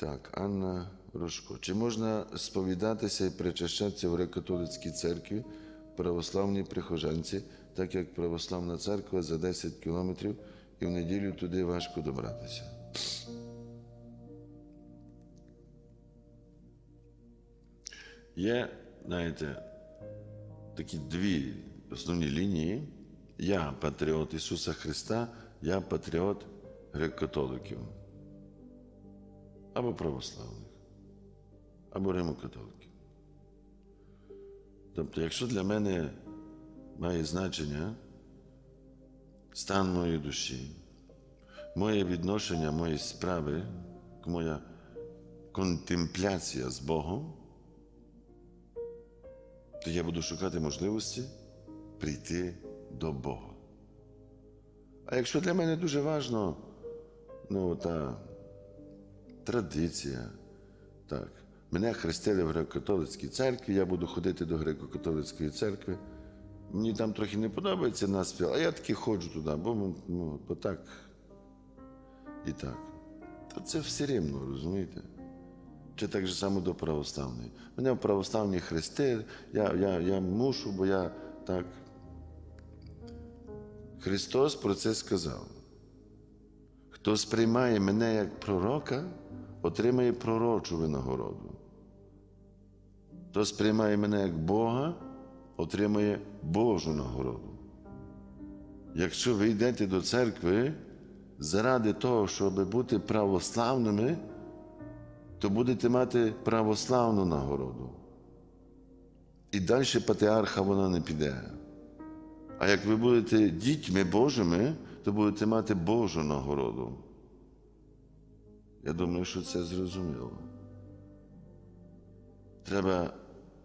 Так, Анна Рожко. Чи можна сповідатися і причащатися в греко-католицькій церкві православній прихожанці, так як православна церква за 10 кілометрів і в неділю туди важко добратися? Є, знаєте, такі дві основні лінії. Я патріот Ісуса Христа, я патріот греко-католиків або православних, або римокатоликів. Тобто, якщо для мене має значення стан моєї душі, моє відношення, мої справи, моя контемпляція з Богом, то я буду шукати можливості прийти до Бога. А якщо для мене дуже важно, ну, та традиція, так, мене хрестили в греко-католицькій церкві, я буду ходити до греко-католицької церкви. Мені там трохи не подобається наспіл, а я таки ходжу туди, бо, ну, бо так і так. То це все рівно, розумієте? Чи так же само до православної. Мене в православній хрестили, я, я, я мушу, бо я так. Христос про це сказав. Хто сприймає мене як пророка, отримає пророчу винагороду. Хто сприймає мене як Бога, отримає Божу нагороду. Якщо ви йдете до церкви заради того, щоб бути православними, то будете мати православну нагороду. І далі патріарха вона не піде. А як ви будете дітьми Божими, то будете мати Божу нагороду. Я думаю, що це зрозуміло. Треба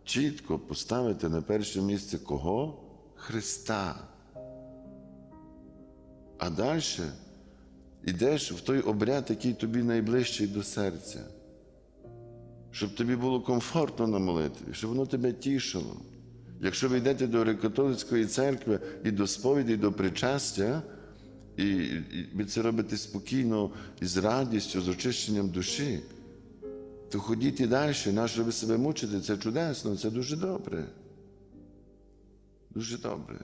чітко поставити на перше місце кого? Христа. А далі йдеш в той обряд, який тобі найближчий до серця, щоб тобі було комфортно на молитві, щоб воно тебе тішило. Якщо ви йдете до греко-католицької церкви і до сповіді, і до причастя, і, ви це робите спокійно і з радістю, з очищенням душі, то ходіть і далі, нащо ви себе мучите, це чудесно, це дуже добре. Дуже добре.